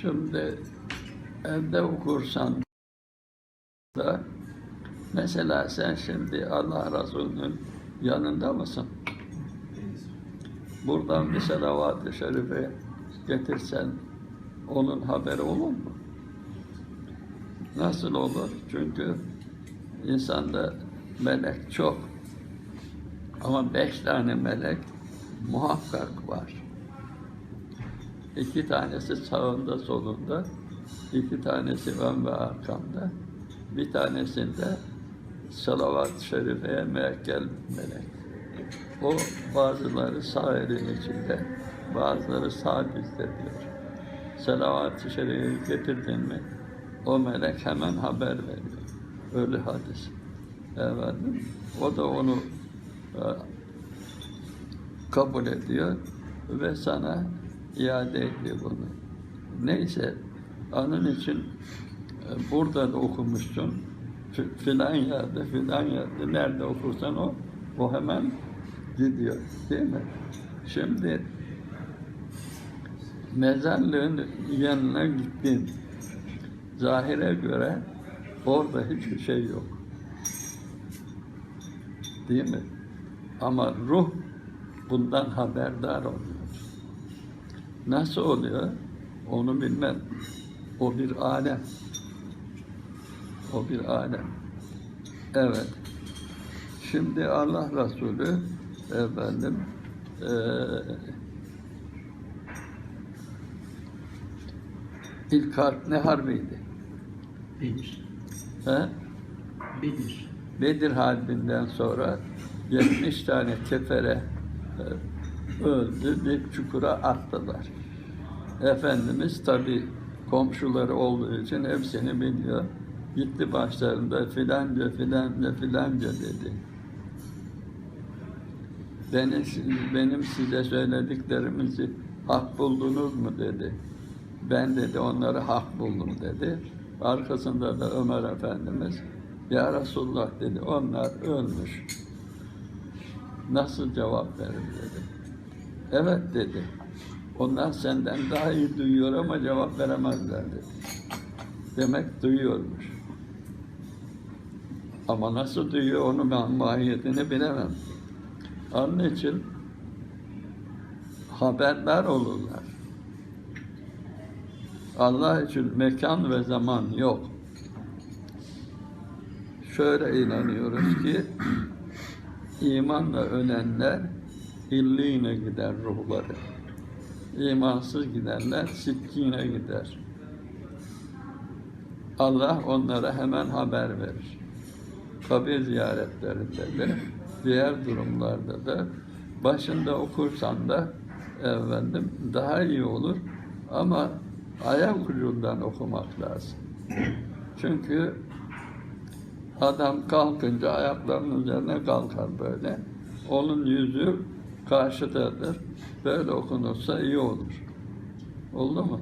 Şimdi evde okursan da mesela sen şimdi Allah Resulü'nün yanında mısın? Buradan bir salavat-ı şerife getirsen onun haberi olur mu? Nasıl olur? Çünkü insanda melek çok. Ama beş tane melek muhakkak var. İki tanesi sağında solunda, iki tanesi ön ve arkamda, bir tanesinde salavat-ı şerifeye mekkel melek. O bazıları sağ elin içinde, bazıları sağ dizde diyor. Salavat-ı şerifi getirdin mi, o melek hemen haber veriyor. Öyle hadis. Efendim, o da onu e, kabul ediyor ve sana iade ediyor bunu. Neyse, onun için e, burada da okumuşsun, filan yerde, filan yerde, nerede okursan o, o hemen gidiyor, değil mi? Şimdi mezarlığın yanına gittin, zahire göre orada hiçbir şey yok. Değil mi? Ama ruh bundan haberdar oluyor. Nasıl oluyor? Onu bilmem. O bir alem. O bir alem. Evet. Şimdi Allah Resulü efendim eee ilk harp ne harbiydi? Bedir. He? Bedir. Bedir Harbi'nden sonra 70 tane kefere e, öldü, bir çukura attılar. Efendimiz tabi komşuları olduğu için hepsini biliyor. Gitti başlarında filanca filanca filanca dedi. Benim, benim size söylediklerimizi hak buldunuz mu dedi. Ben dedi onları hak buldum dedi. Arkasında da Ömer Efendimiz ya Resulullah dedi onlar ölmüş. Nasıl cevap verir dedi. Evet dedi. Onlar senden daha iyi duyuyor ama cevap veremezler dedi. Demek duyuyormuş. Ama nasıl duyuyor onu ben mahiyetini bilemem. Onun için haberdar olurlar. Allah için mekan ve zaman yok. Şöyle inanıyoruz ki imanla ölenler illiğine gider ruhları. İmansız gidenler sitkine gider. Allah onlara hemen haber verir. Kabir ziyaretlerinde de, diğer durumlarda da başında okursan da efendim daha iyi olur ama ayak ucundan okumak lazım. Çünkü adam kalkınca ayaklarının üzerine kalkar böyle. Onun yüzü karşıdadır. Böyle okunursa iyi olur. Oldu mu?